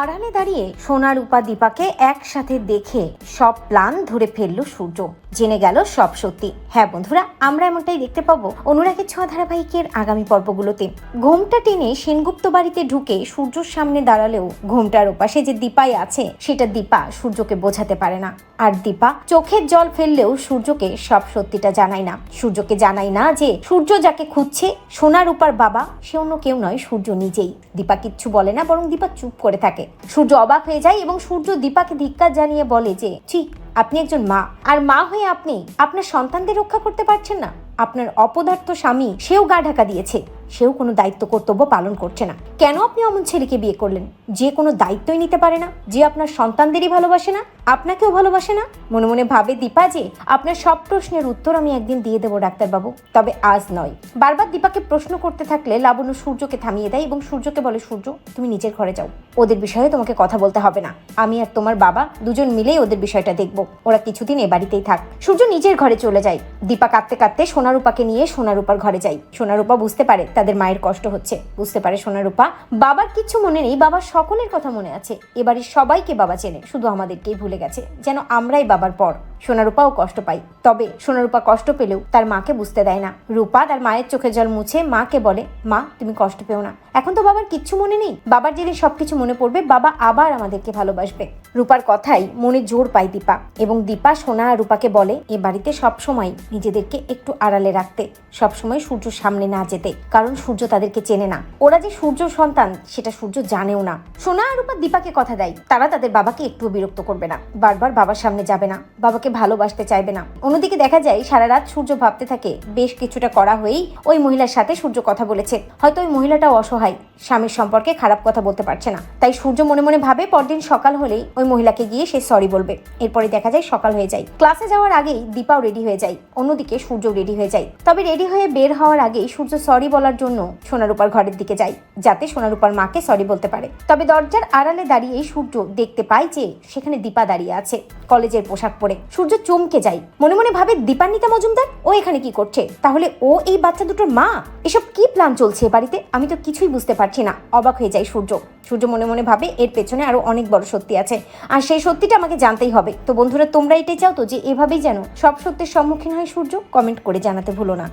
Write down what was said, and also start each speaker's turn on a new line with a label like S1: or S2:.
S1: আড়ালে দাঁড়িয়ে সোনা রূপা দীপাকে একসাথে দেখে সব প্ল্যান ধরে ফেলল সূর্য। জেনে গেল সব সত্যি। হ্যাঁ বন্ধুরা, আমরা এমনটাই দেখতে পাবো অনুরাগের ছোঁয়া ধারাবাহিকের আগামী পর্বগুলোতে। ঘোমটা টেনে সেনগুপ্ত বাড়িতে ঢুকে সূর্যর সামনে দাঁড়ালেও ঘোমটার ওপাশে যে দীপাই আছে, সেটা দীপা সূর্যকে বোঝাতে পারে না। আর দীপা চোখের জল ফেললেও সূর্যকে সব সত্যিটা জানায় না। সূর্যকে জানায় না যে সূর্য যাকে খুঁজছে সোনা রূপার বাবা, সে অন্য কেউ নয়, সূর্য নিজেই। দীপা কিচ্ছু বলে না, বরং দীপা চুপ করে থাকে। সূর্য অবাক হয়ে যায় এবং সূর্য দীপাকে ধিক্কার জানিয়ে বলে যে, ছি, আপনি একজন মা। আর মা হয়ে আপনি, আপনার সন্তানদের রক্ষা করতে পারছেন না। আপনার অপদার্থ স্বামী, সেও গা ঢাকা দিয়েছে। সেও কোনো দায়িত্ব কর্তব্য পালন করছে না। কেন আপনি অমন ছেলেকে বিয়ে করলেন? যে কোনো দায়িত্বই নিতে পারে না। যে আপনার সন্তানদেরই ভালোবাসে না, আপনাকেও ভালোবাসে না। মনে মনে ভাবে দীপা যে, আপনার সব প্রশ্নের উত্তর আমি একদিন দিয়ে দেবো ডাক্তারবাবু। তবে আজ নয়। বারবার দীপাকে প্রশ্ন করতে থাকলে লাবণ্য সূর্যকে থামিয়ে দেয় এবং সূর্যকে বলে, সূর্য, তুমি নিজের ঘরে যাও। ওদের বিষয়ে তোমাকে কথা বলতে হবে না। আমি আর তোমার বাবা দুজন মিলেই ওদের বিষয়টা দেখব। ওরা কিছুদিন এ বাড়িতেই থাক। সূর্য নিজের ঘরে চলে যায়। দীপা কাঁদতে কাঁদতে সোনারূপাকে নিয়ে সোনারূপার ঘরে যাই সোনারূপা বুঝতে পারে তাদের মায়ের কষ্ট হচ্ছে। বুঝতে পারে সোনারূপা বাবার কিছু মনে নেই, বাবার সকলের কথা মনে আছে। এবারে সবাইকে বাবা চেনে, শুধু আমাদেরকেই ভুলে গেছে, যেন আমরাই বাবার পর। সোনারূপাও কষ্ট পাই তবে সোনারূপা কষ্ট পেলেও তার মাকে বুঝতে দেয় না। রূপা তার মায়ের চোখে জল মুছে মাকে বলে, মা, তুমি কষ্ট পেও না। এখন তো বাবার কিচ্ছু মনে নেই। বাবার যেদিন সবকিছু মনে পড়বে। বাবা আবার আমাদেরকে ভালোবাসবে। রূপার কথাই মনে জোর পায় দীপা এবং দীপা সোনা রূপাকে বলে, এ বাড়িতে সবসময় নিজেদেরকে একটু আড়ালে রাখতে, সবসময় সূর্যর সামনে না যেতে, কারণ সূর্য তাদেরকে চেনে না। ওরা যে সূর্য সন্তান, সেটা সূর্য জানেও না। সোনা আর রূপা দীপাকে কথা দেয়। তারা তাদের বাবাকে একটুও বিরক্ত করবে না। বারবার বাবার সামনে যাবে না। বাবাকে ভালোবাসতে চাইবে না। অন্যদিকে দেখা যায়, সারা রাত সূর্য ভাবতে থাকে, বেশ কিছুটা করা হয়েই ওই মহিলার সাথে সূর্য কথা বলেছে। হয়তো ওই মহিলাটাও অসহায়। স্বামীর সম্পর্কে খারাপ কথা বলতে পারছে না। তাই সূর্য মনে মনে ভাবে, পরদিন সকাল হলেই ওই মহিলাকে গিয়ে সে সরি বলবে। এরপরে দেখা যায়, সকাল হয়ে যায়। ক্লাসে যাওয়ার আগেই দীপাও রেডি হয়ে যায়। অন্যদিকে সূর্য রেডি হয়ে যায়। তবে রেডি হয়ে বের হওয়ার আগেই সূর্য সরি বলার জন্য সোনারূপার ঘরের দিকে যায়, যাতে সোনারূপার মাকে সরি বলতে পারে। তবে দরজার আড়ালে দাঁড়িয়ে সূর্য দেখতে পায় যে, সেখানে দীপা দাঁড়িয়ে আছে। কলেজের পোশাক পরে। সূর্য চমকে যায়। মনে মনে ভাবে, দীপান্বিতা মজুমদার, ও এখানে কি করছে? তাহলে ও এই বাচ্চা দুটোর মা? এসব কি প্ল্যান চলছে বাড়িতে? আমি তো কিছুই বুঝতে পারছি না। অবাক হয়ে যায় সূর্য। সূর্য মনে মনে ভাবে, এর পেছনে আরও অনেক বড় সত্যি আছে। আর সেই সত্যিটা আমাকে জানতেই হবে। তো বন্ধুরা, তোমরা এটাই চাও তো যে এভাবেই যেন সব সত্যের সম্মুখীন হয় সূর্য? কমেন্ট করে জানাতে ভুলো না।